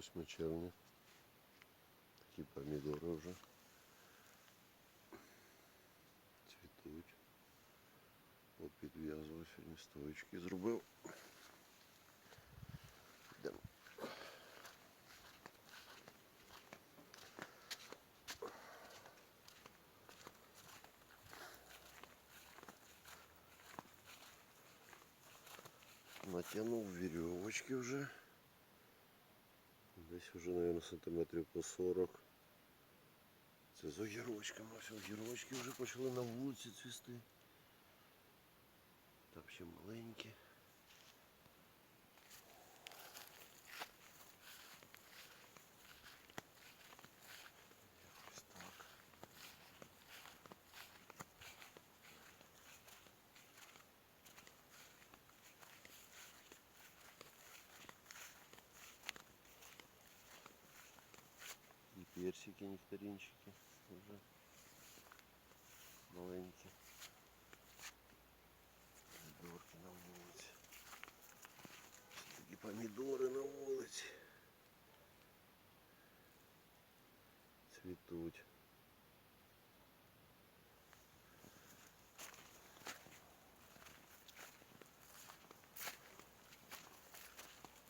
28 червня. Такі помідори вже. Цвітуть. Попідв'язував сьогодні стоечки зробив. Йдемо. Натягнув вірьовочки вже. Десь вже, мабуть, сантиметрів по 40. Це з огірочками. Ось огірочки вже почали на вулиці цвісти. Там ще маленькі. персики, нектаринчики уже маленькие. Помідорки на вулиці. Ось Такі помідори на вулиці. Цвітуть.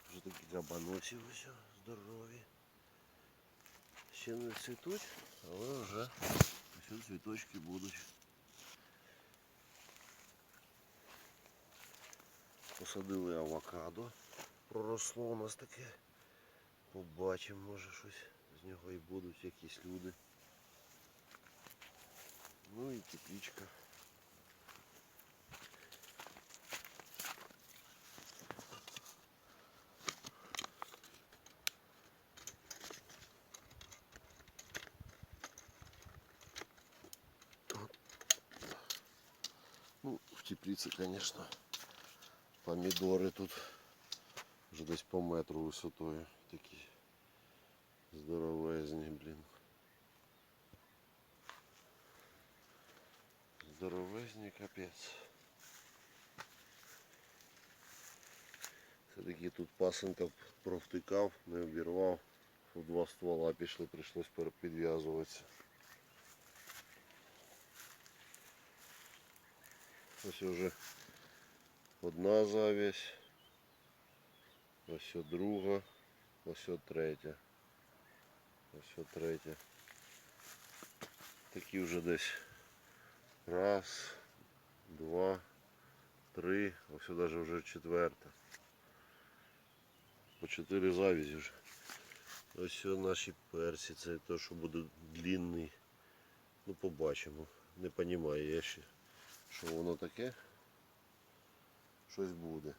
Вже такі кабаносі ось здорові. Ще не цвітуть, але вже ось цвіточки будуть. Посадили авокадо. Проросло у нас таке. Побачимо, може щось з нього і будуть якісь люди. Ну і тепличка. Ну, в теплице, конечно, помидоры тут вже десь по метру висотою такі здоровезні, блін. Здоровезні капець. Все-таки тут пасенка провтикав, не обірвав. У два ствола пішли, прийшлось підв'язуватися. Ось вже одна завість. Ось о друга, ось о третя. Ось о третя. Такі вже десь раз, два, три, ось о даже вже четверта. По чотири завізі вже. Ось о наші персі, це те, що буде длинний. Ну побачимо. Не розумію я ще, Що воно таке. Щось буде.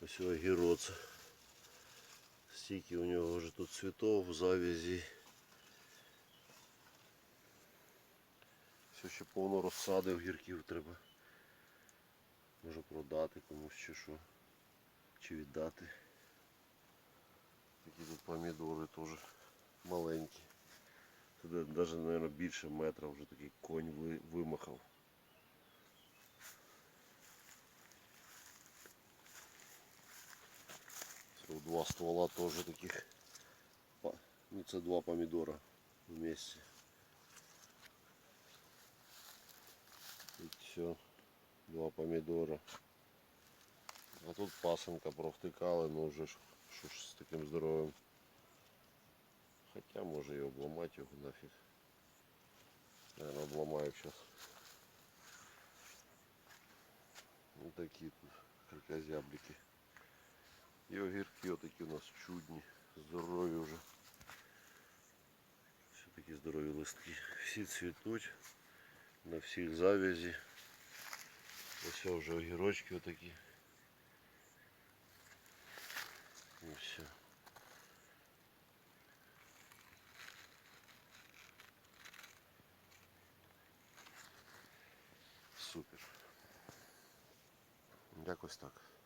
Ось огірок. Стільки у нього вже тут цвітов завязі. Все ще повно розсади огірків треба. Може продати комусь чи що. Чи віддати. Такі тут помідори теж маленькі. Тут навіть, мабуть, більше метра вже такий конь ви- вимахав. Це два ствола тоже таких. Па- Ну це два помідора вместе. Тут все. Два помідора. А тут пасенка провтикали, ну вже ж що ж з таким здоровим. Хоча може і обламати його нафіг. Наверное, обламаю зараз. Ну такі тут крикозяблики. І огірки отакі у нас чудні, здорові вже. Все такі здорові листки. Всі цвітуть, на всіх завязі. Ось вже огірочки отакі. І все. Якось так.